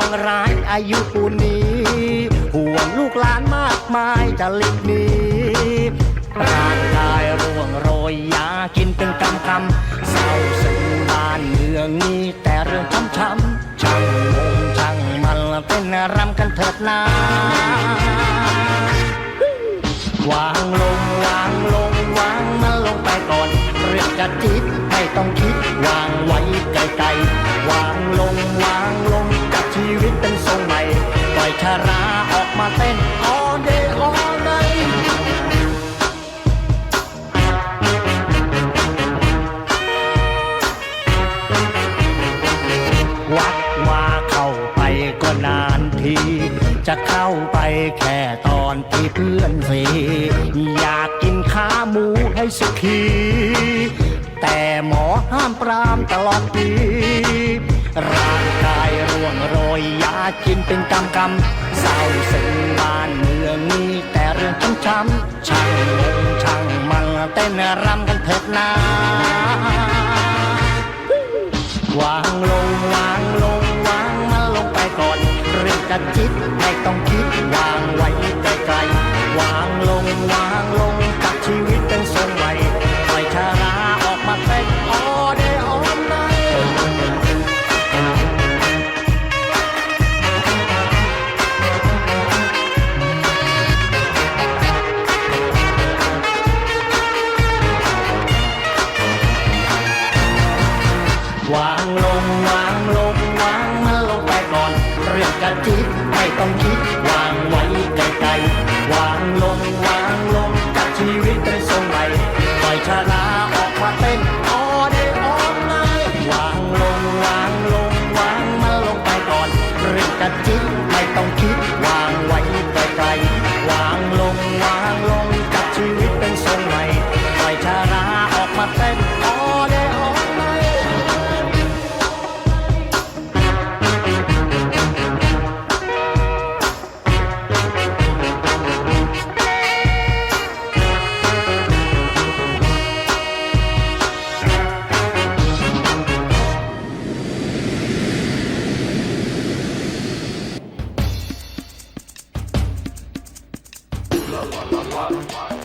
างร้ายอายุปูนนี้ ห่วงลูกหลานมากมายจะหลีกหนีร่างกายร่วงโรยยากินเป็นกำกำเศร้าซึ้งบ้านเมืองนี้แต่เรื่องช้ำช้ำๆช่างงงช่างมันเป็นรำกันเถิดนาวางลงวางลงวางมันลงไปก่อน เรื่องจะจิตไม่ต้องคิดวางไว้ไกลๆวางลงวางลงกับชีวิตเป็นทรงใหม่ปล่อยชาราออกมาเต้น all day all night วัดว่าเข้าไปก็นานที จะเข้าไปแค่ตอนที่เพื่อนเสอยากกินขาหมูให้สุขี แต่หมอห้ามปรามตลอดปีร่างกายร่วงโรยยากินเป็นกำกำเศร้าซึ้งบ้านเมืองนี้แต่เรื่องช้ำช้ำช่างงงช่างมันเต้นรำกันเถิดนาวางลง กระจิตไม่ต้องคิดวางไว้ไกลๆวางลงวาง กระจิตไม่ต้องคิดวางไว้ไกลๆวางลงวางลงกับชีวิตเป็นทรงใหม่ปล่อยชาลาออกมาเต้นออเดออนไนวางลงวางลงวางมาลงไปก่อนเรื่องกระจิต What?